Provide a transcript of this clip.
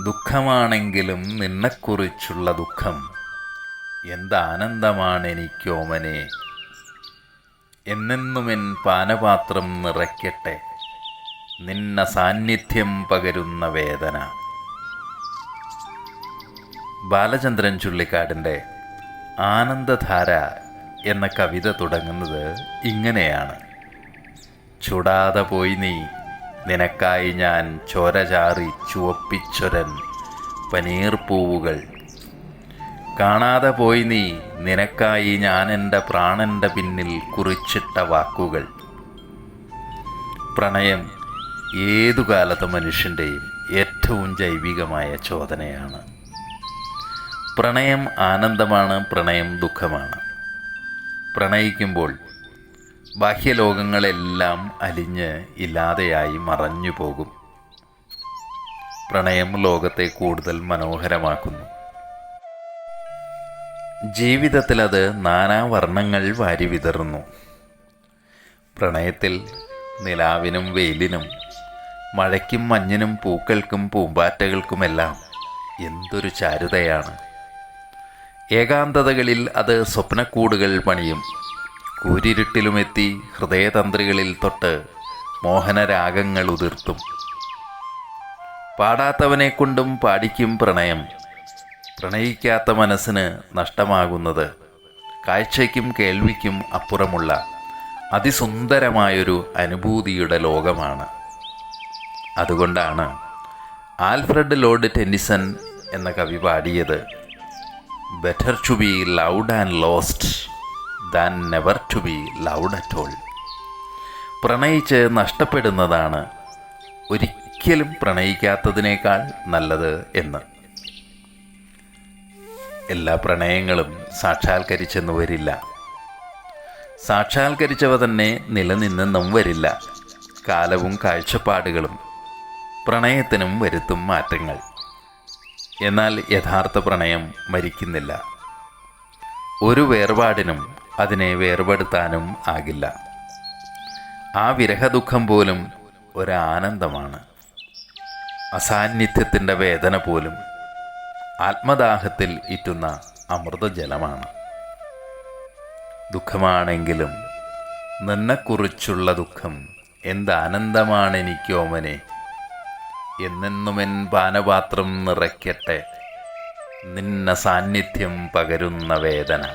ദുഃഖമാണെങ്കിലും നിന്നെക്കുറിച്ചുള്ള ദുഃഖം. എന്താനന്ദമാണ് എനിക്കോമനെ എന്നെന്നുമെൻ പാനപാത്രം നിറയ്ക്കട്ടെ. നിന്ന സാന്നിധ്യം പകരുന്ന വേദന. ബാലചന്ദ്രൻ ചുള്ളിക്കാടിന്റെ ആനന്ദധാര എന്ന കവിത തുടങ്ങുന്നത് ഇങ്ങനെയാണ്. ചുടാതെ പോയി നീ നിനക്കായി ഞാൻ ചോരചാറി ചുവപ്പിച്ചൊരൻ പനീർ പൂവുകൾ. കാണാതെ പോയി നീ നിനക്കായി ഞാൻ എന്റെ പ്രാണന്റെ പിന്നിൽ കുറിച്ചിട്ട വാക്കുകൾ. പ്രണയം ഏതു കാലത്തെ മനുഷ്യന്റെയും ഏറ്റവും ജൈവികമായ ചോദനയാണ്. പ്രണയം ആനന്ദമാണ് പ്രണയം ദുഃഖമാണ്. പ്രണയിക്കുമ്പോൾ ബാഹ്യലോകങ്ങളെല്ലാം അലിഞ്ഞ് ഇല്ലാതെയായി മറഞ്ഞു പോകും. പ്രണയം ലോകത്തെ കൂടുതൽ മനോഹരമാക്കുന്നു. ജീവിതത്തിലത് നാനാവർണങ്ങൾ വാരി വിതറുന്നു. പ്രണയത്തിൽ നിലാവിനും വെയിലിനും മഴയ്ക്കും മഞ്ഞിനും പൂക്കൾക്കും പൂമ്പാറ്റകൾക്കുമെല്ലാം എന്തൊരു ചാരുതയാണ്. ഏകാന്തതകളിൽ അത് സ്വപ്നക്കൂടുകൾ പണിയും. കൂരിരുട്ടിലുമെത്തി ഹൃദയതന്ത്രികളിൽ തൊട്ട് മോഹനരാഗങ്ങൾ ഉതിർത്തും. പാടാത്തവനെ കൊണ്ടും പാടിക്കും പ്രണയം. പ്രണയിക്കാത്ത മനസ്സിന് നഷ്ടമാകുന്നത് കാഴ്ചയ്ക്കും കേൾവിക്കും അപ്പുറമുള്ള അതിസുന്ദരമായൊരു അനുഭൂതിയുടെ ലോകമാണ്. അതുകൊണ്ടാണ് ആൽഫ്രഡ് ലോർഡ് ടെന്നിസൺ എന്ന കവി പാടിയത് better to be loved and lost. Than never to be loved at all പ്രണയിച്ച് നഷ്ടപ്പെടുന്നതാണ് ഒരിക്കലും പ്രണയിക്കാത്തതിനേക്കാൾ നല്ലത് എന്ന്. എല്ലാ പ്രണയങ്ങളും സാക്ഷാത്കരിച്ചെന്ന് വരില്ല. സാക്ഷാത്കരിച്ചവ തന്നെ നിലനിന്നെന്നും വരില്ല. കാലവും കാഴ്ചപ്പാടുകളും പ്രണയത്തിനും വരുത്തും മാറ്റങ്ങൾ. എന്നാൽ യഥാർത്ഥ പ്രണയം മരിക്കുന്നില്ല. ഒരു വേർപാടിനും അതിനെ വേർപെടുത്താനും ആകില്ല. ആ വിരഹദുഃഖം പോലും ഒരാനന്ദമാണ്. അസാന്നിധ്യത്തിന്റെ വേദന പോലും ആത്മദാഹത്തിൽ ഇറ്റുന്ന അമൃതജലമാണ്. ദുഃഖമാണെങ്കിലും നിന്നെക്കുറിച്ചുള്ള ദുഃഖം എന്താനന്ദമാണെനിക്കോമനെ. എന്നെന്നുമെൻ പാനപാത്രം നിറയ്ക്കട്ടെ. നിന്ന സാന്നിധ്യം പകരുന്ന വേദന.